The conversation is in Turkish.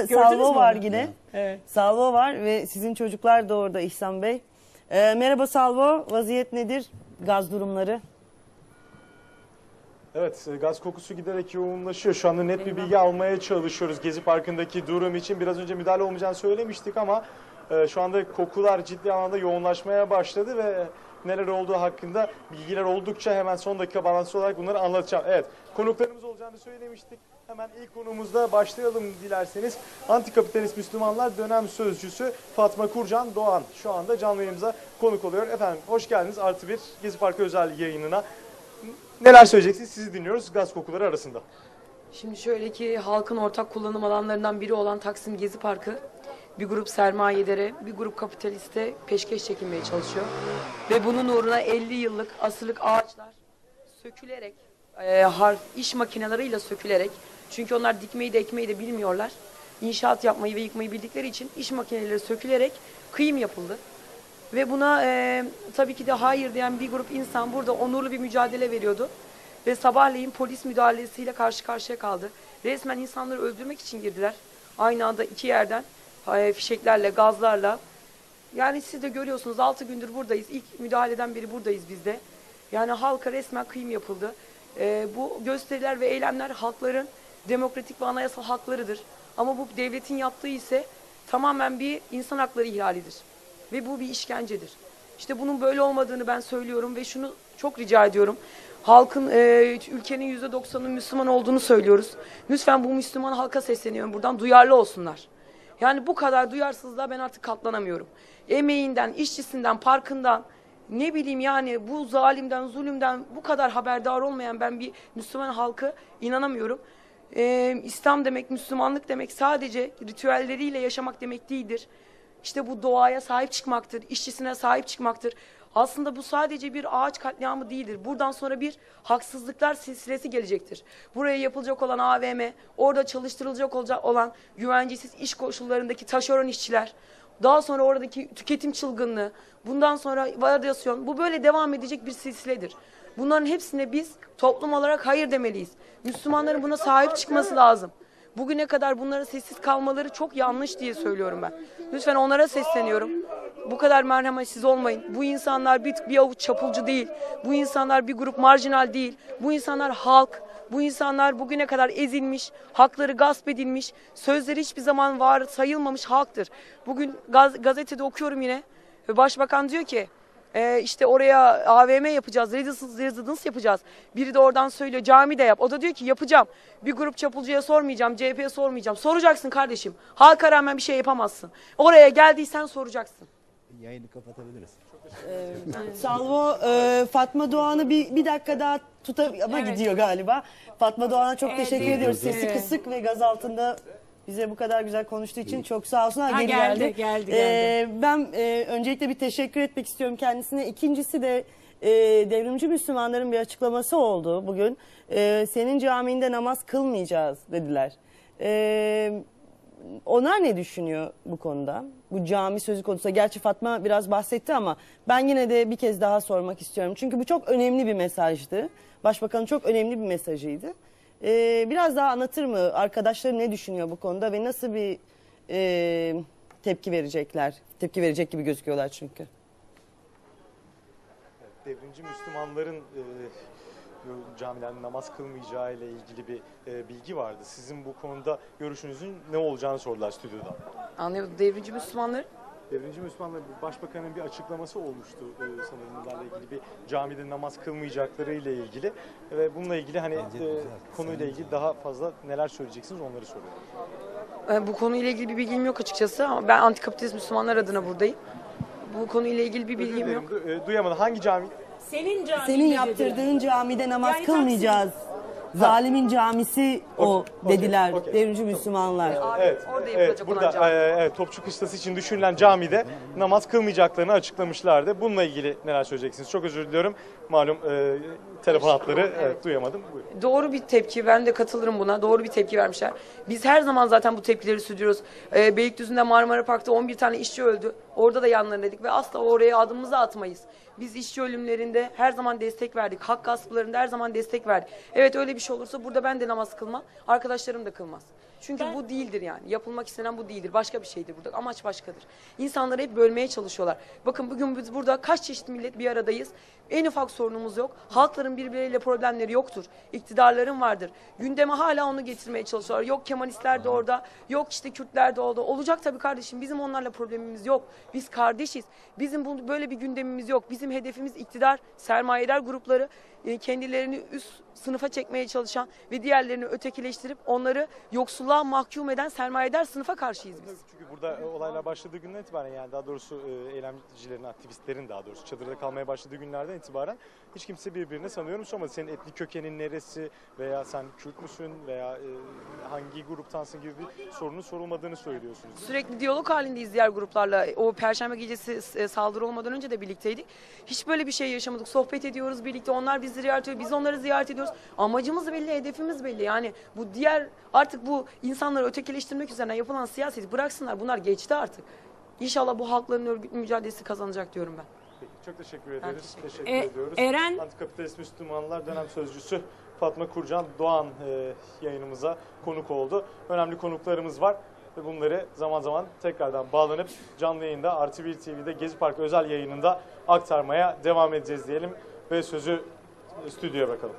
Gördünüz Salvo mü var onu? yine. Evet. Salvo var ve sizin çocuklar da orada İhsan Bey. Ee, merhaba Salvo, vaziyet nedir? Gaz durumları. Evet, e, gaz kokusu giderek yoğunlaşıyor. Şu anda net bir bilgi almaya çalışıyoruz Gezi Parkı'ndaki durum için. Biraz önce müdahale olmayacağını söylemiştik ama e, şu anda kokular ciddi anlamda yoğunlaşmaya başladı ve neler olduğu hakkında bilgiler oldukça hemen son dakika bağlantısı olarak bunları anlatacağım. Evet, konuklarımız olacağını söylemiştik. Hemen ilk konumuzda başlayalım dilerseniz. Antikapitalist Müslümanlar dönem sözcüsü Fatma Kurcan Doğan şu anda canlı yayınımıza konuk oluyor. Efendim hoş geldiniz Artı bir Gezi Parkı özel yayınına. Neler söyleyeceksiniz? Sizi dinliyoruz gaz kokuları arasında. Şimdi şöyle ki halkın ortak kullanım alanlarından biri olan Taksim Gezi Parkı bir grup sermayedere, bir grup kapitaliste peşkeş çekilmeye çalışıyor. Ve bunun uğruna 50 yıllık asırlık ağaçlar sökülerek, e, har, iş makineleriyle sökülerek, çünkü onlar dikmeyi de ekmeyi de bilmiyorlar. İnşaat yapmayı ve yıkmayı bildikleri için iş makineleri sökülerek kıyım yapıldı. Ve buna e, tabii ki de hayır diyen bir grup insan burada onurlu bir mücadele veriyordu. Ve sabahleyin polis müdahalesiyle karşı karşıya kaldı. Resmen insanları öldürmek için girdiler. Aynı anda iki yerden e, fişeklerle, gazlarla. Yani siz de görüyorsunuz 6 gündür buradayız. İlk müdahaleden beri buradayız biz de. Yani halka resmen kıyım yapıldı. E, bu gösteriler ve eylemler halkların demokratik ve anayasal haklarıdır. Ama bu devletin yaptığı ise tamamen bir insan hakları ihlalidir. Ve bu bir işkencedir. İşte bunun böyle olmadığını ben söylüyorum ve şunu çok rica ediyorum. Halkın, e, ülkenin yüzde doksanının Müslüman olduğunu söylüyoruz. Lütfen bu Müslüman halka sesleniyorum buradan duyarlı olsunlar. Yani bu kadar duyarsızlığa ben artık katlanamıyorum. Emeğinden, işçisinden, parkından, ne bileyim yani bu zalimden, zulümden bu kadar haberdar olmayan ben bir Müslüman halkı inanamıyorum. Ee, İslam demek, Müslümanlık demek sadece ritüelleriyle yaşamak demek değildir. İşte bu doğaya sahip çıkmaktır, işçisine sahip çıkmaktır. Aslında bu sadece bir ağaç katliamı değildir. Buradan sonra bir haksızlıklar silsilesi gelecektir. Buraya yapılacak olan AVM, orada çalıştırılacak olan güvencesiz iş koşullarındaki taşeron işçiler, daha sonra oradaki tüketim çılgınlığı, bundan sonra varyasyon, bu böyle devam edecek bir silsiledir. Bunların hepsine biz toplum olarak hayır demeliyiz. Müslümanların buna sahip çıkması lazım. Bugüne kadar bunların sessiz kalmaları çok yanlış diye söylüyorum ben. Lütfen onlara sesleniyorum. Bu kadar merhametsiz olmayın. Bu insanlar bir, bir avuç çapulcu değil. Bu insanlar bir grup marjinal değil. Bu insanlar halk. Bu insanlar bugüne kadar ezilmiş, hakları gasp edilmiş, sözleri hiçbir zaman var sayılmamış halktır. Bugün gaz, gazetede okuyorum yine başbakan diyor ki e, işte oraya AVM yapacağız, residence, residence yapacağız. Biri de oradan söylüyor cami de yap. O da diyor ki yapacağım. Bir grup çapulcuya sormayacağım, CHP'ye sormayacağım. Soracaksın kardeşim. Halka rağmen bir şey yapamazsın. Oraya geldiysen soracaksın. Yayını kapatabiliriz. Salvo, e, Fatma Doğan'ı bir, bir dakika daha tutar ama gidiyor galiba. Fatma Doğan'a çok teşekkür ediyoruz. Sesi kısık ve gaz altında bize bu kadar güzel konuştuğu için çok sağ olsun. Ha, Ha, geri geldi, geldi. geldi, E, ben e, öncelikle bir teşekkür etmek istiyorum kendisine. İkincisi de e, devrimci Müslümanların bir açıklaması oldu bugün. E, senin caminde namaz kılmayacağız dediler. E, onlar ne düşünüyor bu konuda? Bu cami sözü konusunda. Gerçi Fatma biraz bahsetti ama ben yine de bir kez daha sormak istiyorum. Çünkü bu çok önemli bir mesajdı. Başbakanın çok önemli bir mesajıydı. Ee, biraz daha anlatır mı? Arkadaşları ne düşünüyor bu konuda ve nasıl bir e, tepki verecekler? Tepki verecek gibi gözüküyorlar çünkü. Devrimci Müslümanların e, camilerde namaz kılmayacağı ile ilgili bir e, bilgi vardı. Sizin bu konuda görüşünüzün ne olacağını sordular stüdyoda. Anlıyor Devrimci Müslümanlar Devrimci Müslümanların başbakanın bir açıklaması olmuştu e, sanırım bunlarla ilgili bir camide namaz kılmayacakları ile ilgili ve bununla ilgili hani e, konuyla ilgili daha fazla neler söyleyeceksiniz onları soruyorum. E, Bu konuyla ilgili bir bilgim yok açıkçası ama ben antikapitalist Müslümanlar adına buradayım. Bu konuyla ilgili bir bilgim yok. E, duyamadım. Hangi cami? Senin caminde Senin dediler. yaptırdığın camide namaz Yani kılmayacağız. Zalimin camisi o Okey, dediler okey. devrimci Müslümanlar. Evet, Orada evet yapılacak olan burada cami. e, evet, Topçu Kışlası için düşünülen camide namaz kılmayacaklarını açıklamışlardı. Bununla ilgili neler söyleyeceksiniz? Çok özür diliyorum. Malum e, telefon hatları evet, duyamadım. Buyurun. Doğru bir tepki. Ben de katılırım buna. Doğru bir tepki vermişler. Biz her zaman zaten bu tepkileri sürdürüyoruz. Ee, Beylikdüzü'nde Marmara Park'ta 11 tane işçi öldü. Orada da yanlarındaydık ve asla oraya adımımızı atmayız. Biz işçi ölümlerinde her zaman destek verdik. Hak gasplarında her zaman destek verdik. Evet öyle bir şey olursa burada ben de namaz kılmam. Arkadaşlarım da kılmaz. Çünkü Ben- bu değildir yani. Yapılmak istenen bu değildir. Başka bir şeydir burada. Amaç başkadır. İnsanları hep bölmeye çalışıyorlar. Bakın bugün biz burada kaç çeşit millet bir aradayız. En ufak sorunumuz yok. Halkların birbirleriyle problemleri yoktur. İktidarların vardır. Gündeme hala onu getirmeye çalışıyorlar. Yok Kemalistler de orada, yok işte Kürtler de orada. Olacak tabii kardeşim. Bizim onlarla problemimiz yok. Biz kardeşiz. Bizim bu, böyle bir gündemimiz yok. Bizim hedefimiz iktidar, sermayedar grupları e, kendilerini üst sınıfa çekmeye çalışan ve diğerlerini ötekileştirip onları yoksulluğa mahkum eden sermayedar sınıfa karşıyız biz. Çünkü burada olaylar başladığı günden itibaren yani daha doğrusu e, eylemcilerin, aktivistlerin daha doğrusu çadırda kalmaya başladığı günlerden itibaren hiç kimse birbirine sanıyorum sormadı. Senin etnik kökenin neresi veya sen Kürt müsün veya e, hangi gruptansın gibi bir sorunun sorulmadığını söylüyorsunuz. Sürekli diyalog halindeyiz diğer gruplarla. O perşembe gecesi e, saldırı olmadan önce de birlikteydik. Hiç böyle bir şey yaşamadık. Sohbet ediyoruz birlikte. Onlar bizi ziyaret ediyor. Biz onları ziyaret ediyoruz. Amacımız belli, hedefimiz belli. Yani bu diğer artık bu insanları ötekileştirmek üzerine yapılan siyaseti bıraksınlar. Bunlar geçti artık. İnşallah bu halkların örgütlü mücadelesi kazanacak diyorum ben. Peki, çok teşekkür ederiz. teşekkür teşekkür E, ediyoruz. Eren- Antikapitalist Müslümanlar dönem sözcüsü Fatma Kurcan Doğan e, yayınımıza konuk oldu. Önemli konuklarımız var ve bunları zaman zaman tekrardan bağlanıp canlı yayında Artı Bir TV'de Gezi Parkı özel yayınında aktarmaya devam edeceğiz diyelim ve sözü stüdyoya bakalım.